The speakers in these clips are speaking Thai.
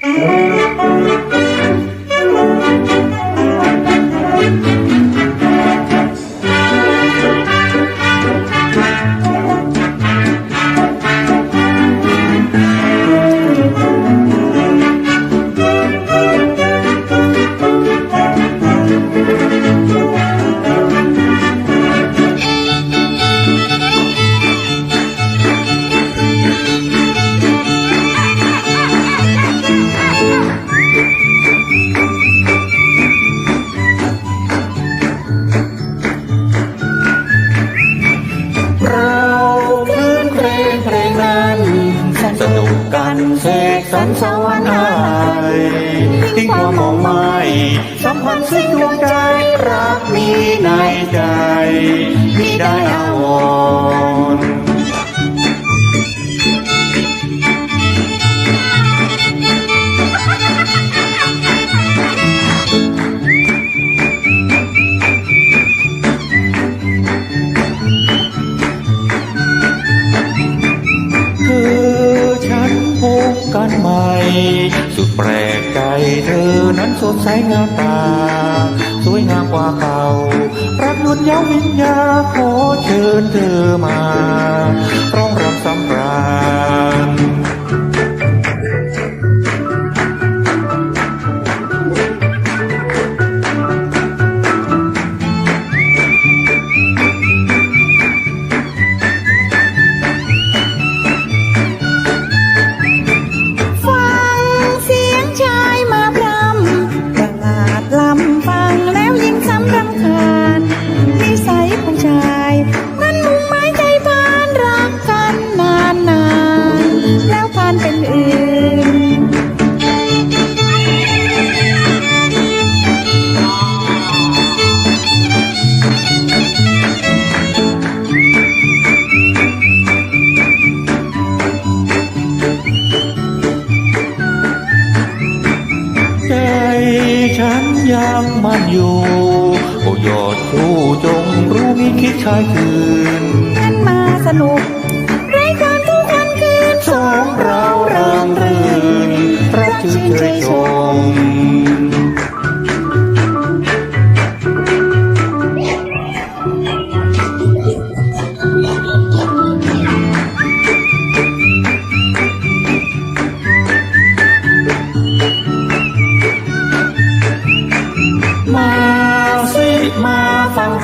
เร สกสรรสวรรค์อะไรทิ้งความมองไม่สัมพันธ์สิ้นดวงใจรักมีในใจมีได้อาวร สุดแปลกใจเธอนั้นสดใสงามตา สวยงามกว่าเก่ารักนุนเย้าวิญญาขอเชิญเธอ ยังมันอยู่โอ้ยอดผู้จงรู้มีคิดชายคืนงั้นมาสนุกไร้ความทุกข์วันคืนสองเราเริงรื่นรักชื่นเชยชม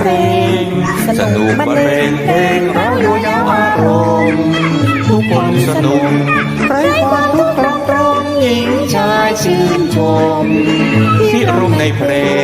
เพลง สนุกบรรเลงเพลงเราอยู่ยาวอารมณ์ทุกคนสนุกไร้ความทุกข์ตรงตรงหญิงชายชื่นชมที่รมในเพลง